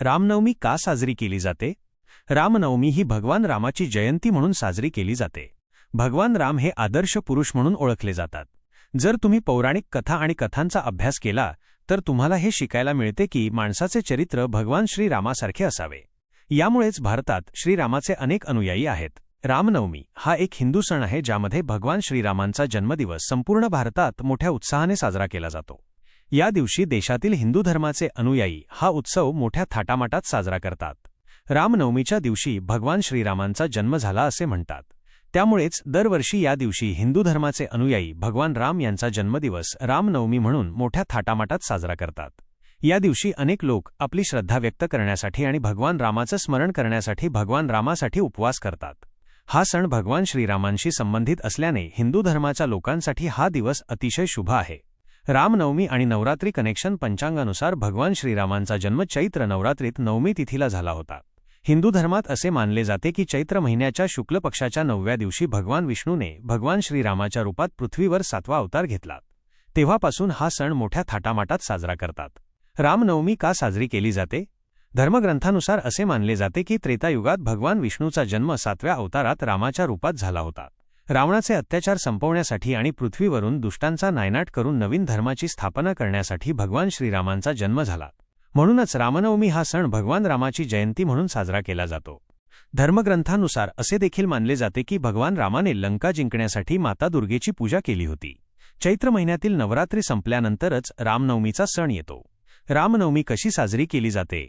रामनवमी का साजरी केली जाते? रामनवमी ही भगवान रामाची जयंती म्हणून साजरी केली जाते. भगवान राम हे आदर्श पुरुष म्हणून ओळखले जातात. जर तुम्ही पौराणिक कथा आणि कथांचा अभ्यास केला तर तुम्हाला हे शिकायला मिळते की माणसाचे चरित्र भगवान श्रीरामासारखे असावे. यामुळेच भारतात श्रीरामाचे अनेक अनुयायी आहेत. रामनवमी हा एक हिंदू सण आहे ज्यामध्ये भगवान श्रीरामांचा जन्मदिवस संपूर्ण भारतात मोठ्या उत्साहाने साजरा केला जातो. या दिवशी देशातील हिंदू धर्माचे अनुयायी हा उत्सव मोठ्या थाटामाटात साजरा करतात. रामनवमीच्या दिवशी भगवान श्रीरामांचा जन्म झाला असे म्हणतात. त्यामुळेच दरवर्षी या दिवशी हिंदू धर्माचे अनुयायी भगवान राम यांचा जन्मदिवस रामनवमी म्हणून मोठ्या थाटामाटात साजरा करतात. या दिवशी अनेक लोक आपली श्रद्धा व्यक्त करण्यासाठी आणि भगवान रामाचं स्मरण करण्यासाठी भगवान रामासाठी उपवास करतात. हा सण भगवान श्रीरामांशी संबंधित असल्याने हिंदू धर्माच्या लोकांसाठी हा दिवस अतिशय शुभ आहे. रामनवमी आणि नवरात्री कनेक्शन पंचांगानुसार भगवान श्रीरामांचा जन्म चैत्र नवरात्रीत नवमी तिथीला झाला होता. हिंदू धर्मात असे मानले जाते की चैत्र महिन्याच्या शुक्ल पक्षाच्या नवव्या दिवशी भगवान विष्णूने भगवान श्रीरामाच्या रूपात पृथ्वीवर सातवा अवतार घेतला. तेव्हापासून हा सण मोठ्या थाटामाटात साजरा करतात. रामनवमी का साजरी केली जाते? धर्मग्रंथानुसार असे मानले जाते की त्रेतायुगात भगवान विष्णूचा जन्म सातव्या अवतारात रामाच्या रूपात झाला होता. रावणाचे अत्याचार संपवण्यासाठी आणि पृथ्वीवरून दुष्टांचा नायनाट करून नवीन धर्माची स्थापना करण्यासाठी भगवान श्रीरामांचा जन्म झाला. म्हणूनच रामनवमी हा सण भगवान रामाची जयंती म्हणून साजरा केला जातो. धर्मग्रंथानुसार असे देखील मानले जाते की भगवान रामाने लंका जिंकण्यासाठी माता दुर्गेची पूजा केली होती. चैत्र महिन्यातील नवरात्री संपल्यानंतरच रामनवमीचा सण येतो. रामनवमी कशी साजरी केली जाते?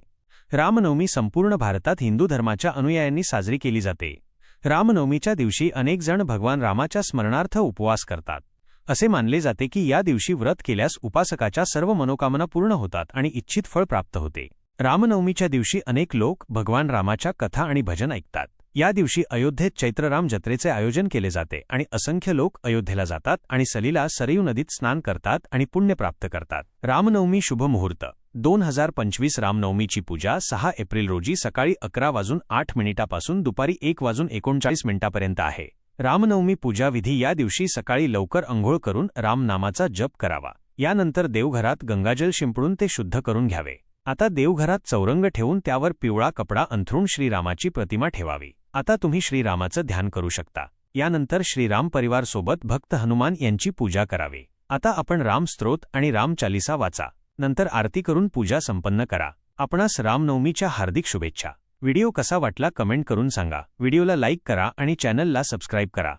रामनवमी संपूर्ण भारतात हिंदू धर्माच्या अनुयायांनी साजरी केली जाते. रामनवमीच्या दिवशी अनेक जण भगवान रामाच्या स्मरणार्थ उपवास करतात. असे मानले जाते की या दिवशी व्रत केल्यास उपासकाच्या सर्व मनोकामना पूर्ण होतात आणि इच्छित फळ प्राप्त होते. रामनवमीच्या दिवशी अनेक लोक भगवान रामाच्या कथा आणि भजन ऐकतात. या दिवशी अयोध्येत चैत्रराम जत्रेचे आयोजन केले जाते आणि असंख्य लोक अयोध्येला जातात आणि सलीला सरयू नदीत स्नान करतात आणि पुण्य प्राप्त करतात. रामनवमी शुभ मुहूर्त. दोन हजार पंचवीस रामनवमीची पूजा सहा एप्रिल रोजी सकाळी अकरा वाजून आठ मिनिटापासून दुपारी एक वाजून एकोणचाळीस मिनिटापर्यंत आहे. रामनवमी पूजाविधी या दिवशी सकाळी लवकर अंघोळ करून रामनामाचा जप करावा. यानंतर देवघरात गंगाजल शिंपडून ते शुद्ध करून घ्यावे. आता देवघरात चौरंग ठेवून त्यावर पिवळा कपडा अंथरून श्रीरामाची प्रतिमा ठेवावी. आता तुम्ही श्रीरामाचं ध्यान करू शकता. यानंतर श्रीराम परिवारसोबत भक्त हनुमान यांची पूजा करावी. आता आपण राम स्त्रोत आणि रामचालिसा वाचा. नंतर आरती करून पूजा संपन्न करा. आपणास रामनवमीच्या हार्दिक शुभेच्छा. व्हिडिओ कसा वाटला कमेंट करून सांगा. व्हिडिओला लाईक करा आणि चॅनलला सबस्क्राईब करा.